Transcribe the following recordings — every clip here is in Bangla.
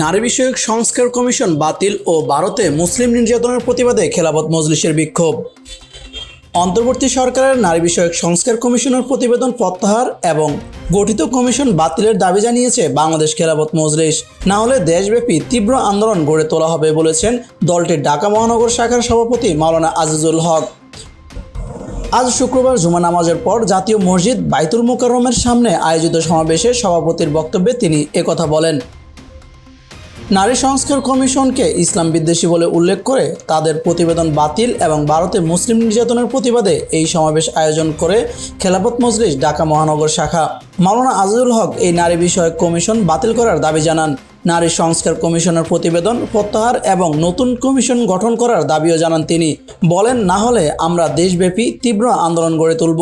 নারী বিষয়ক সংস্কার কমিশন বাতিল ও ভারতে মুসলিম নির্যাতনের প্রতিবাদে খেলাফত মজলিসের বিক্ষোভ। অন্তর্বর্তী সরকারের নারী বিষয়ক সংস্কার কমিশনের প্রতিবেদন প্রত্যাহার এবং গঠিত কমিশন বাতিলের দাবি জানিয়েছে বাংলাদেশ খেলাফত মজলিস। না হলে দেশব্যাপী তীব্র আন্দোলন গড়ে তোলা হবে বলেছেন দলটির ঢাকা মহানগর শাখার সভাপতি মাওলানা আজিজুল হক। আজ শুক্রবার জুমা নামাজের পর জাতীয় মসজিদ বাইতুল মোকাররমের সামনে আয়োজিত সমাবেশে সভাপতির বক্তব্যে তিনি একথা বলেন। নারী সংস্কার কমিশনকে ইসলাম বিদ্বেষী বলে উল্লেখ করে তাদের প্রতিবেদন বাতিল এবং ভারতে মুসলিম নির্যাতনের প্রতিবাদে এই সমাবেশ আয়োজন করে খেলাফত মজলিস, ঢাকা মহানগর শাখা। মাওলানা আজিজুল হক এই নারী বিষয়ক কমিশন বাতিল করার দাবি জানান। নারী সংস্কার কমিশনের প্রতিবেদন প্রত্যাহার এবং নতুন কমিশন গঠন করার দাবিও জানান তিনি। বলেন, না হলে আমরা দেশব্যাপী তীব্র আন্দোলন গড়ে তুলব।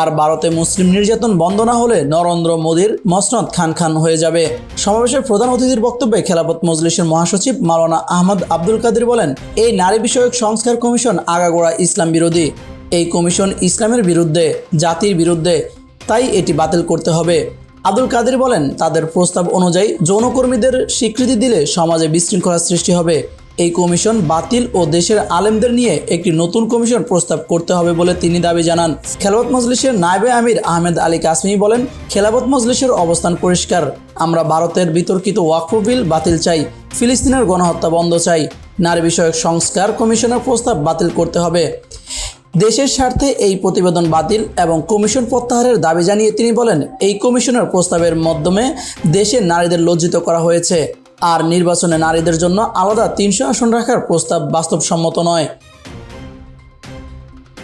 আর ভারতে মুসলিম নির্যাতন বন্ধ না হলে নরেন্দ্র মোদীর মসনদ খান খান হয়ে যাবে। সমাবেশের প্রধান অতিথির বক্তব্যে খেলাফত মজলিসের মহাসচিব মাওলানা আহমদ আব্দুল কাদির বলেন, এই নারী বিষয়ক সংস্কার কমিশন আগাগোড়া ইসলাম বিরোধী। এই কমিশন ইসলামের বিরুদ্ধে, জাতির বিরুদ্ধে। তাই এটি বাতিল করতে হবে। আব্দুল কাদের বলেন, তাদের প্রস্তাব অনুযায়ী যৌনকর্মীদের স্বীকৃতি দিলে সমাজে বিশৃঙ্খলার সৃষ্টি হবে। এই কমিশন বাতিল ও দেশের আলেমদের নিয়ে একটি নতুন কমিশন প্রস্তাব করতে হবে বলে তিনি দাবি জানান। খেলাফত মজলিসের নায়েবে আমির আহমেদ আলী কাসমি বলেন, খেলাফত মজলিসের অবস্থান পরিষ্কার। আমরা ভারতের বিতর্কিত ওয়াকফ বিল বাতিল চাই, ফিলিস্তিনের গণহত্যা বন্ধ চাই। নারী বিষয়ক সংস্কার কমিশনের প্রস্তাব বাতিল করতে হবে। দেশের স্বার্থে এই প্রতিবেদন বাতিল এবং কমিশন প্রত্যাহারের দাবি জানিয়ে তিনি বলেন, এই কমিশনের প্রস্তাবের মাধ্যমে দেশে নারীদের লজ্জিত করা হয়েছে। আর নির্বাচনে নারীদের জন্য আলাদা তিনশো আসন রাখার প্রস্তাব বাস্তবসম্মত নয়।